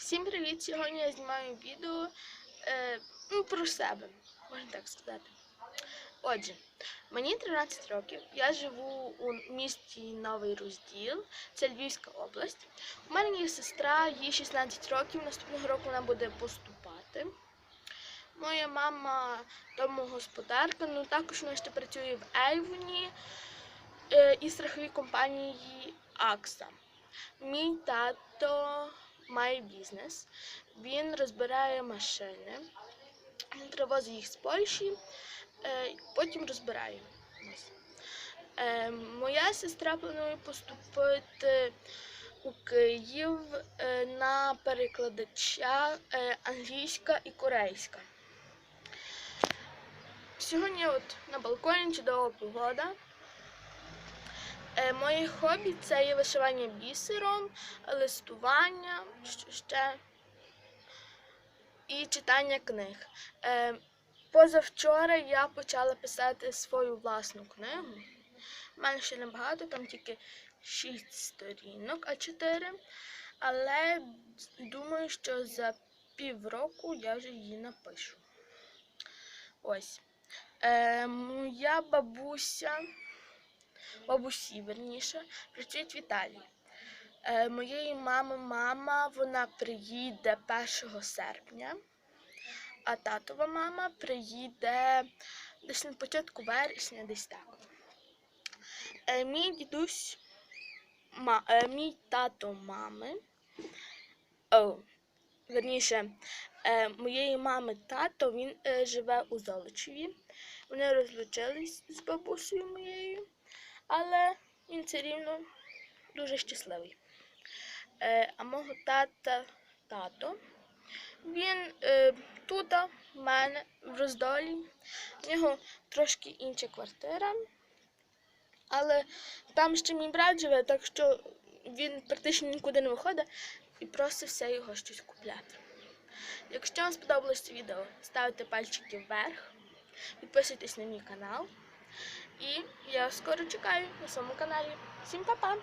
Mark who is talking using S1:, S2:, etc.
S1: Всім привіт! Сьогодні я знімаю відео е, ну, про себе, можна так сказати. Отже, мені 13 років, я живу у місті Новий Розділ, це Львівська область. У мене є сестра, їй 16 років, наступного року вона буде поступати. Моя мама домогосподарка, ну також вона ще працює в Ейвоні е, і страховій компанії Акса. Мій тато має бізнес. Він розбирає машини, привозить їх з Польщі, е, потім розбирає. Ось. Е, моя сестра планує поступити у Київ е, на перекладача англійська і корейська. Сьогодні от на балконі чудова погода. Моє хобі це є вишивання бісером, листування, ще і читання книг. Е, позавчора я почала писати свою власну книгу. У мене ще небагато, там тільки 6 сторінок, а 4. Але думаю, що за півроку я вже її напишу. Ось. Е, моя бабуся бабусі, верніше, працюють в Італії. Е, моєї мами мама вона приїде 1 серпня, а татова мама приїде десь на початку вересня, десь так. Е, мій дідусь, е, мій тато мами, верніше, моєї мами тато, він живе у Золочеві. Вони розлучились з бабусею моєю але він все рівно дуже щасливий. Е, а мого тата тато, він е, тут, в мене, в роздолі. В нього трошки інша квартира, але там ще мій брат живе, так що він практично нікуди не виходить і просить все його щось купляти. Якщо вам сподобалось це відео, ставте пальчики вверх, підписуйтесь на мій канал. І я скоро чекаю на своєму каналі. Всім па-па!